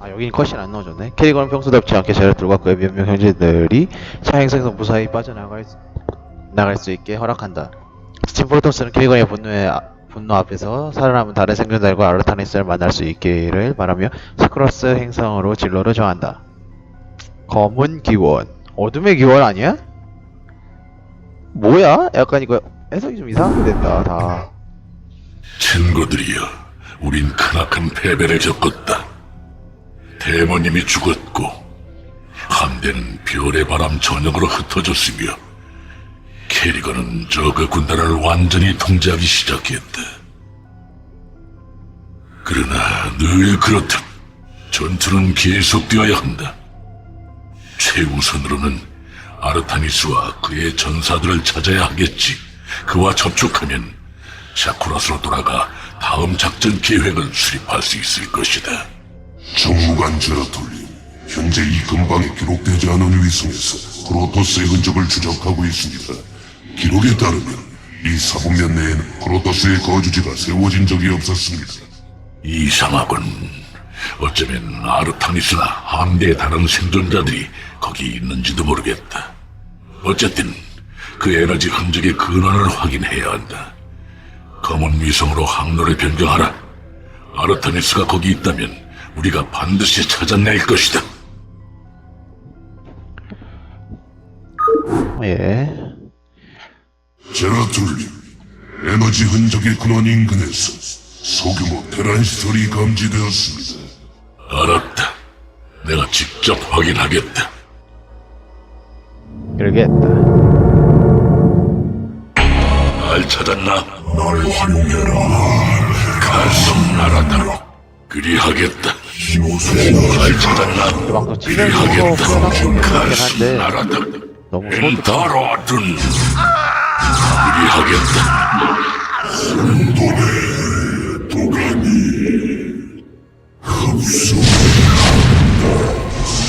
아 여기는 컷이 안 넣어줬네 캐리건은 평소답지 않게 제라툴과 그의 몇몇 형제들이 차 행성에서 무사히 빠져나갈 수, 나갈 수 있게 허락한다 지친 프로토스는 캐리건의 분노에 아- 분노 앞에서 살아남은 다른 생존자들과 아르타니스를 만날 수 있기를 바라며 스크로스 행성으로 진로를 정한다 검은 기원 어둠의 기원 아니야? 뭐야? 약간 이거 해석이 좀 이상하게 된다 다 친구들이여, 우린 크나큰 패배를 겪었다. 대모님이 죽었고, 함대는 별의 바람 전역으로 흩어졌으며, 캐리건은 저그 군단을 완전히 통제하기 시작했다. 그러나 늘 그렇듯 전투는 계속되어야 한다. 최우선으로는 아르타니스와 그의 전사들을 찾아야 하겠지. 그와 접촉하면 샤쿠라스로 돌아가 다음 작전 계획을 수립할 수 있을 것이다. 정무관 제라톨님, 현재 이 근방에 기록되지 않은 위성에서 프로토스의 흔적을 추적하고 있습니다. 기록에 따르면 이 사분면 내에는 프로토스의 거주지가 세워진 적이 없었습니다. 이상하군. 어쩌면 아르타니스나 함대의 다른 생존자들이 거기 있는지도 모르겠다. 어쨌든 그 에너지 흔적의 근원을 확인해야 한다. 검은 위성으로 항로를 변경하라. 아르타니스가 거기 있다면 우리가 반드시 찾아낼 것이다. 예 제라톨님, 에너지 흔적의 근원 인근에서 소규모 테란 시설이 감지되었습니다. 알았다. 내가 직접 확인하겠다. 그러겠다 날 찾았나? 널 활용해라. 가슴 나라다. 그리하겠다. 그 찍으면서 그리하겠다. 표현하고 있긴 한데. 너무 소극다 엔타로든 그리하겠다.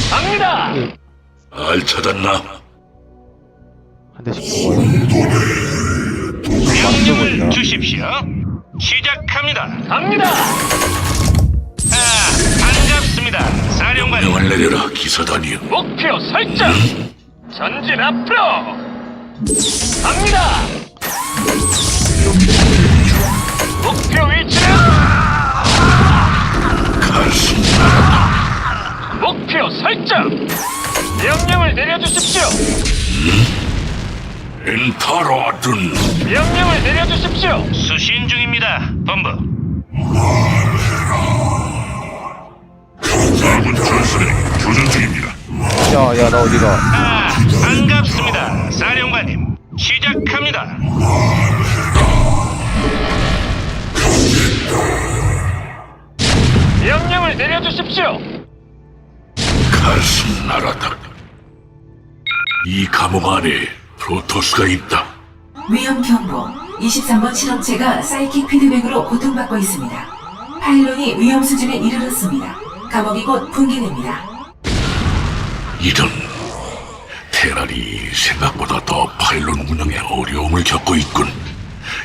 갑니다. 날 찾았나? 한 대씩 먹어요 명령을 주십시오. 시작합니다. 갑니다. 아, 반갑습니다. 사령관님. 명을 내려라 기사단이여. 목표 설정. 전진 앞으로. 갑니다. 목표 위치는 가슴 나라다. 목표 설정. 명령을 내려주십시오. 엔타로든 명령을 내려주십시오. 수신 중입니다. 본부. 아군 전술에 교전 중입니다. 야 야 나 어디가 아, 반갑습니다. 사령관님. 시작합니다. 명령을 내려주십시오. 가슴 나라다. 이 감옥 안에 프로토스가 있다. 위험 경보. 23번 실험체가 사이킥 피드백으로 고통받고 있습니다. 파일론이 위험 수준에 이르렀습니다. 감옥이 곧 붕괴됩니다. 이런 테란이 생각보다 더 파일론 운영에 어려움을 겪고 있군.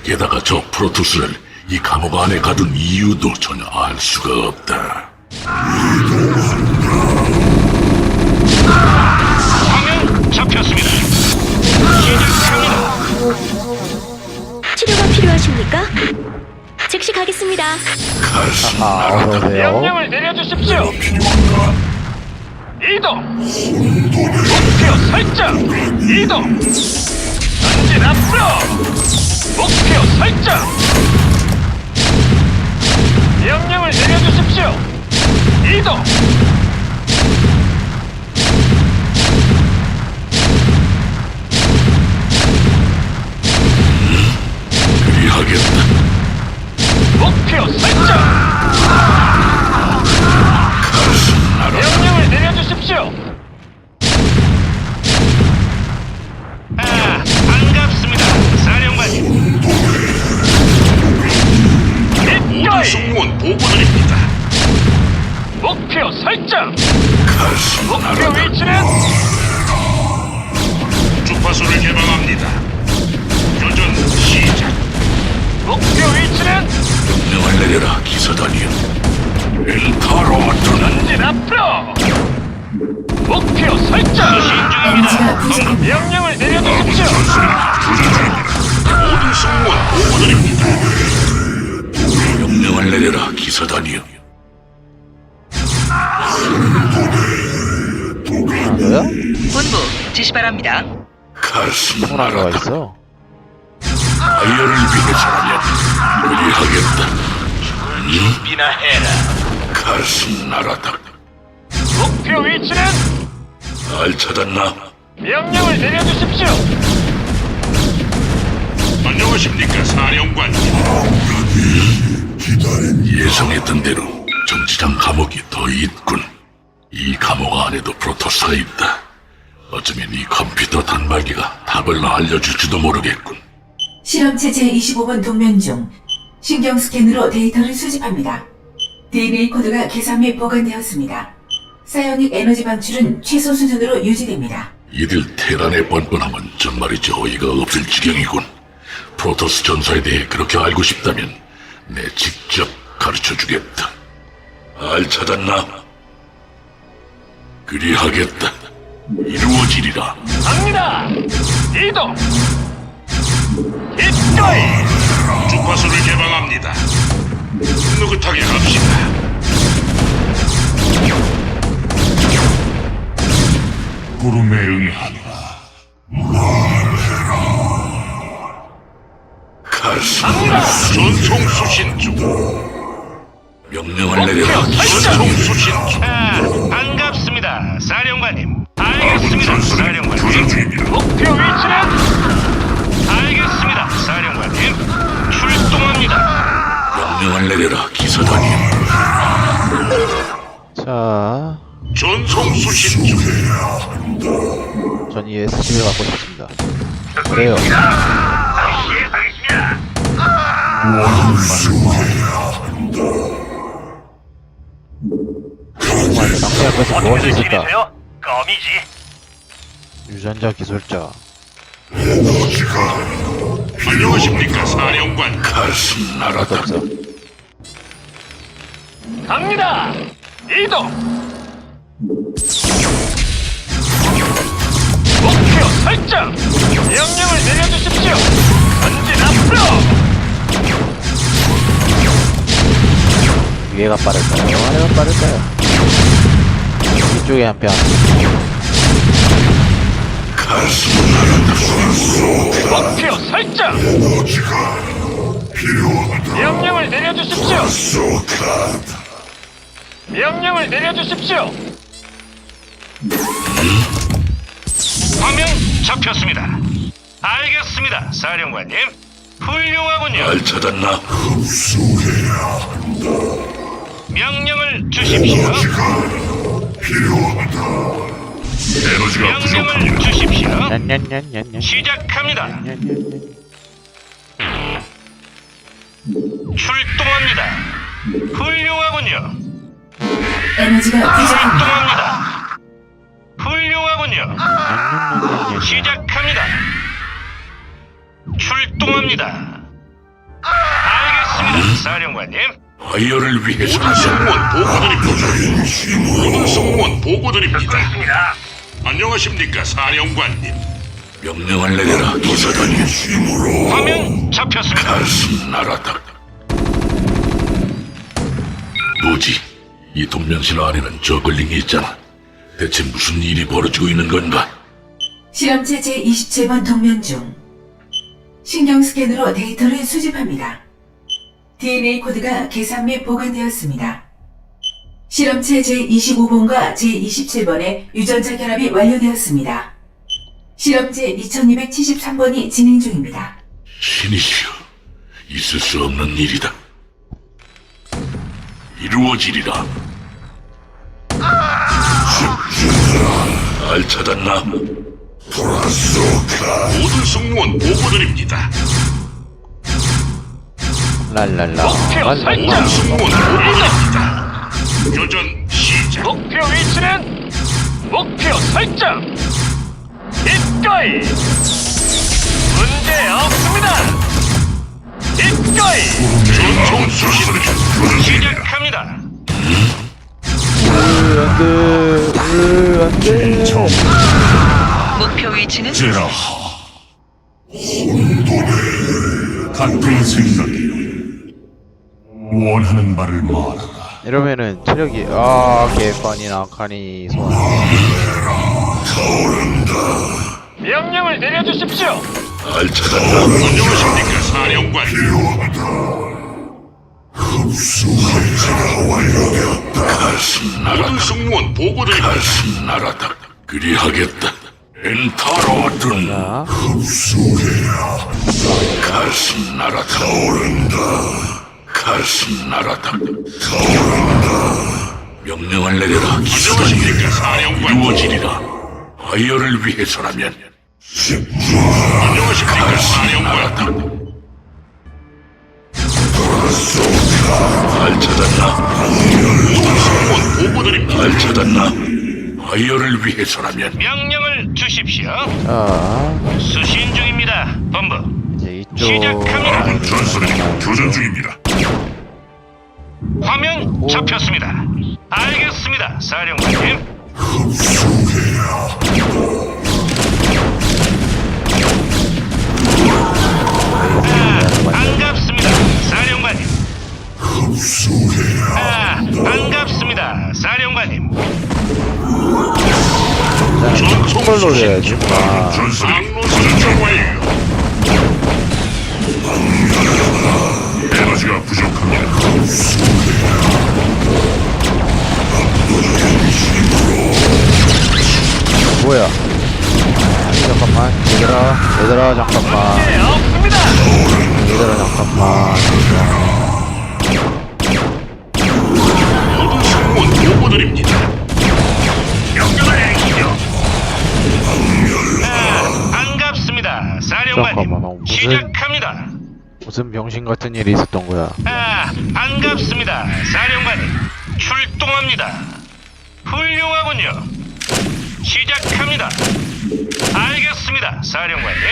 게다가 저 프로토스를 이 감옥 안에 가둔 이유도 전혀 알 수가 없다. 화면 잡혔습니다. 시작합니다. 치료가 필요하십니까? 즉시 가겠습니다. 아 명령을 내려주십시오. 이동. 목표 설정. 이동. 전진 앞으로. 목표 설정. 명령을 내려주십시오. 이동. 그리하겠다. 목표 설정. 기사단이여. 아, 뭐야? 본부 지시 바랍니다. 가슴 나라다. 있어? 아이어를 위해서라면 그리하겠다. 준비나 해라. 가슴 나라다. 목표 위치는 알 찾았나? 명령을 내려주십시오. 안녕하십니까 사령관. 예상했던 대로 정치장 감옥이 더 있군. 이 감옥 안에도 프로토스가 있다. 어쩌면 이 컴퓨터 단말기가 답을 알려줄지도 모르겠군. 실험체 제25번 동면 중 신경 스캔으로 데이터를 수집합니다. DNA 코드가 계산 및 보관되었습니다. 사이오닉 에너지 방출은 최소 수준으로 유지됩니다. 이들 테란의 뻔뻔함은 정말이지 어이가 없을 지경이군. 프로토스 전사에 대해 그렇게 알고 싶다면 내 직접 가르쳐 주겠다. 알 찾았나? 그리하겠다. 이루어지리라. 갑니다. 이동. 기꺼이. 주파수를 개방합니다. 느긋하게 갑시다. 구름에 응하라. 가슴 전송 수신 중. 명령을 내려라. 전송 수신 중. 아, 반갑습니다, 사령관님. 알겠습니다, 사령관님. 목표 위치는 알겠습니다, 사령관님. 출동합니다. 명령을 내려라. 기사단이. 자, 전송 수신 중. 전이 SCV를 갖고 싶습니다. 그래요. 정말 낭비할 것은 무엇이 있을까? 껌이지. 유전자 기술자. 안녕하십니까 사령관. 가슴 것도 나라다. 없어. 갑니다. 이동. 목표 설정. 명령을 내려주십시오. 전진. 위에가 빠를까요? 아래가 빠를까요? 이쪽에 한 편. 목표 설정. 명령을 내려주십시오. 명령을 내려주십시오. 화면 잡혔습니다. 알겠습니다, 사령관님. 훌륭하군요. 알 찾았나? 명령을 주십시오. 에너지가 명령을 주십시오. 냔냔냔냔냔. 시작합니다. 냔냔냔. 출동합니다. 훌륭하군요. 에너지가 부족합니다. 출동합니다. 훌륭하군요. 시작합니다. 출동합니다. 알겠습니다, 사령관님. 아이어를 위해서 승무원 보고드립니다. 모든 승무원 보고드립니다. 안녕하십니까 사령관님. 명령을 내려라 기사단이. 화면 잡혔습니다. 가슴 나라다. 뭐지? 이 동명실 안에는 저글링이 있잖아. 대체 무슨 일이 벌어지고 있는 건가? 실험체 제27번 동면 중 신경 스캔으로 데이터를 수집합니다. DNA 코드가 계산 및 보관되었습니다. 실험체 제25번과 제27번의 유전자 결합이 완료되었습니다. 실험체 2273번이 진행 중입니다. 신이시여, 있을 수 없는 일이다. 이루어지리라. 알 찾았나? 브라스카 모든 승무원 보고드립니다. 랄랄라. 목표 모든 설정. 승무원 보고드립니다. 교전 시작. 목표 위치는 목표 설정. 입가이 문제 없습니다. 입가이 전총 음. 수신을 시작합니다. 으, 안 돼. 으, 안 돼. 목표 위치는 제라하 혼돈의 같은 생각이 원하는 바를 말하라 이러면은 체력이 아 개판이 나카니 소환 명령을 내려주십시오. 잘 찾았다. 안녕하십니까 사령관 필요하다 흡수가 완료되었다 가슴 나라다. 승무원 보고드립니다 가슴 나라다. 그리하겠다. 엔타로든 자 흡수해야 가슴 나라다. 오른다 가슴 나라다. 명령을 내려라. 기사단이 이루어지리라. 아이어를 위해서라면 안녕하십니까 가슴 나라다. 잘 찾았나? 잘 찾았나? 아이어를 위해서라면 명령을 주십시오. 자, 수신 중입니다. 본부. 이제 이쪽 시작합니다. 전선이 잡아야 교전. 중입니다 화면 잡혔습니다. 알겠습니다, 사령관님. 흡수해야 아, 반갑습니다, 사령관님. 흡수해야 아, 자, 총을 노려야지. 아, 에너지가 부족합니다 뭐야 잠깐만. 얘들아 얘들아 잠깐만. 얘들아 잠깐만. 모든 승무원 보고드립니다 사령관님. 잠깐만, 무슨- 시작합니다. 무슨 병신 같은 일이 있었던 거야 아, 반갑습니다, 사령관님. 출동합니다. 훌륭하군요. 시작합니다. 알겠습니다, 사령관님.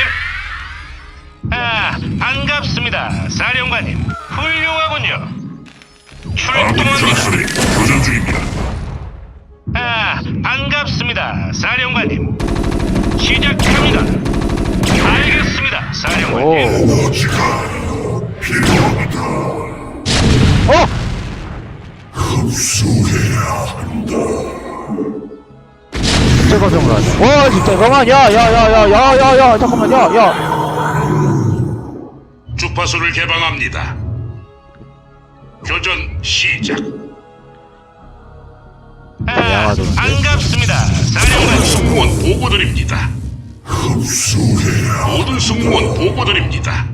아, 반갑습니다, 사령관님. 훌륭하군요. 출동합니다. 교전 중입니다 아, 반갑습니다, 사령관님. 시작합니다. 됩니다. 사령관님. 어? 흡수해야 한다. 와, 진짜 잠깐만. 야, 야, 야, 야, 야, 야, 야, 잠깐만. 야, 야. 주파수를 개방합니다. 교전 시작. 아, 안갑습니다. 아, 사령관 승무원 보고드립니다. 흡수해야 모든 승무원 보고드립니다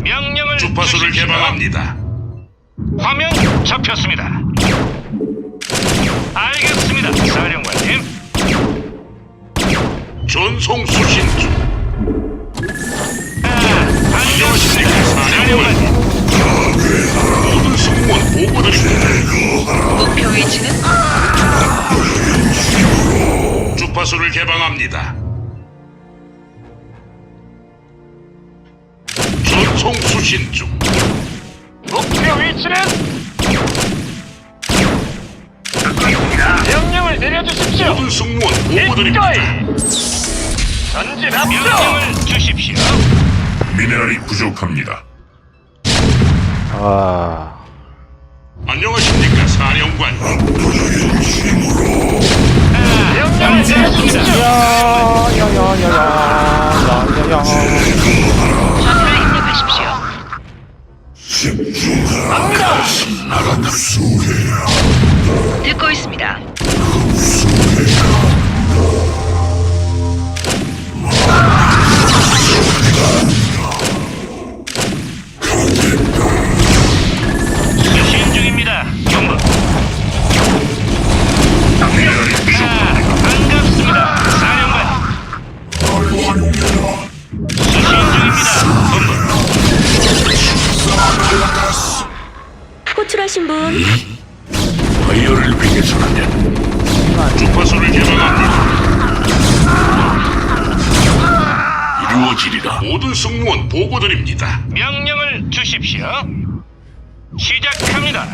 명령을 주파수를 주십시오. 개방합니다 화면 잡혔습니다. 알겠습니다, 사령관님. 전송 수신 중 아, 반갑습니다, 사령관님. 보고드립니다 목표 위치는 주파수를 개방합니다 전송 수신 중 목표 위치는. 명령을 내려주십시오. 모든 승무원 보고드립니다 입가이 전진합시오. 명령을 주십시오. 미네랄이 부족합니다 아 안녕하십니까 사령관. 명령을 내려주십시오. 야야야야야야야야 좌표를 입력하십시오. 듣고 있습니다. 이루어지리라. 모든 승무원 보고드립니다 명령을 주십시오. 시작합니다.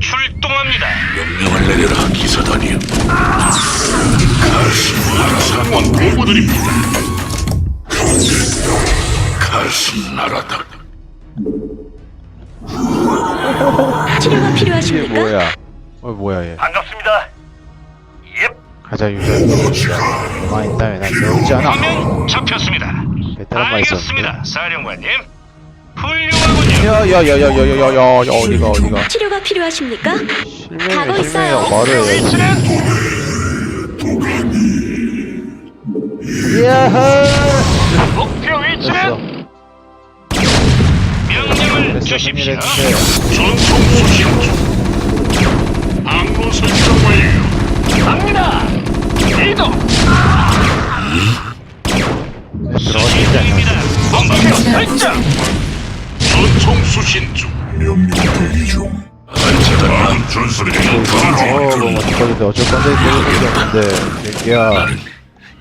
출동합니다. 명령을 내려라 기사단이여 가슴 상황 보고드립니다 가슴 나라다 치료가 필요하십니까? 뭐야? 어 뭐야 얘? 반갑습니다. 예, 가자 유저. 가만히 있다면 난 배우지 않아. 화면 잡혔습니다. 베테랑만 있었는데. 알겠습니다, 사령관님. 훌륭하군요. 야야야야야야야야 어디가 어디가? 치료가 필요하십니까? 실명이 가고 실명이 있어요. 말을. 위치는 야하. 목표 됐어. 위치는 명령을 됐어 주십시오. 승리했는데. 전송 수신 중 항로 설정 완료 갑니다. 이동. 들어가지 중입니다. 목표 설정. 전송 수신 중 명령 대기 중. 안차단 전설의 어, 뭐 어쩔 건데 어쩔 건데 이렇게 없는데 새끼야. 나는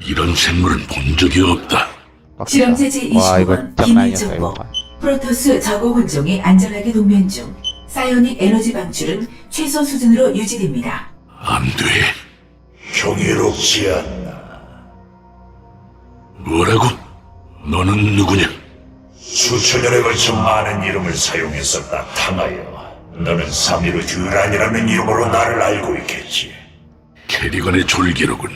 이런 생물은 본 적이 없다 실험체 제 와 이거 25번 장난 기밀 아니었어 정보 이거. 프로토스 저고 혼종이 안전하게 동면 중 사이오닉 에너지 방출은 최소 수준으로 유지됩니다. 안 돼 경이롭지 않나. 뭐라고? 너는 누구냐? 수천 년에 걸쳐 많은 이름을 사용했었다, 탕하여. 너는 사미르 듀란이라는 이름으로 나를 알고 있겠지. 캐리건의 졸기로군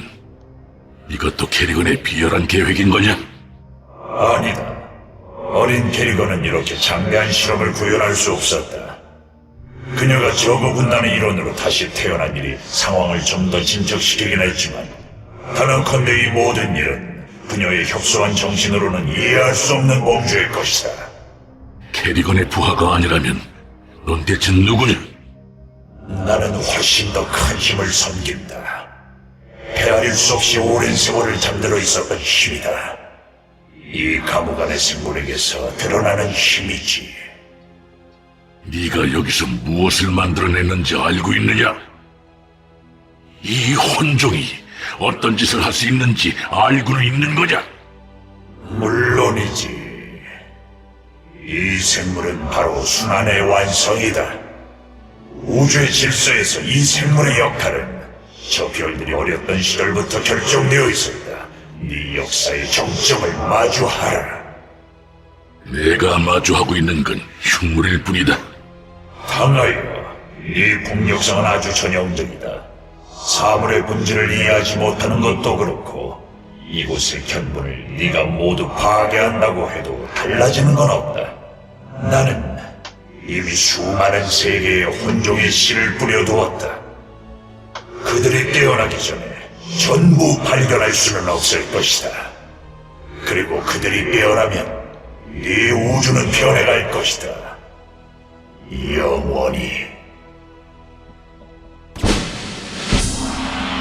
이것도 캐리건의 비열한 계획인 거냐? 아니다. 어린 캐리건은 이렇게 장대한 실험을 구현할 수 없었다. 그녀가 저거 군단의 일원으로 다시 태어난 일이 상황을 좀 더 진척시키긴 했지만 단언컨대 이 모든 일은 그녀의 협소한 정신으로는 이해할 수 없는 범죄일 것이다. 캐리건의 부하가 아니라면 넌 대체 누구냐? 나는 훨씬 더 큰 힘을 섬긴다. 헤아릴 수 없이 오랜 세월을 잠들어 있었던 힘이다. 이 감옥 안의 생물에게서 드러나는 힘이지. 네가 여기서 무엇을 만들어냈는지 알고 있느냐? 이 혼종이 어떤 짓을 할 수 있는지 알고는 있는 거냐? 물론이지. 이 생물은 바로 순환의 완성이다. 우주의 질서에서 이 생물의 역할은 저 별들이 어렸던 시절부터 결정되어 있었다. 네 역사의 정점을 마주하라. 내가 마주하고 있는 건 흉물일 뿐이다. 당하여 네 폭력성은 아주 전형적이다. 사물의 본질을 이해하지 못하는 것도 그렇고 이곳의 견본을 네가 모두 파괴한다고 해도 달라지는 건 없다. 나는 이미 수많은 세계에 혼종의 씨를 뿌려두었다. 그들이 깨어나기 전에 전부 발견할 수는 없을 것이다. 그리고 그들이 깨어나면 네 우주는 변해갈 것이다. 妖魔女。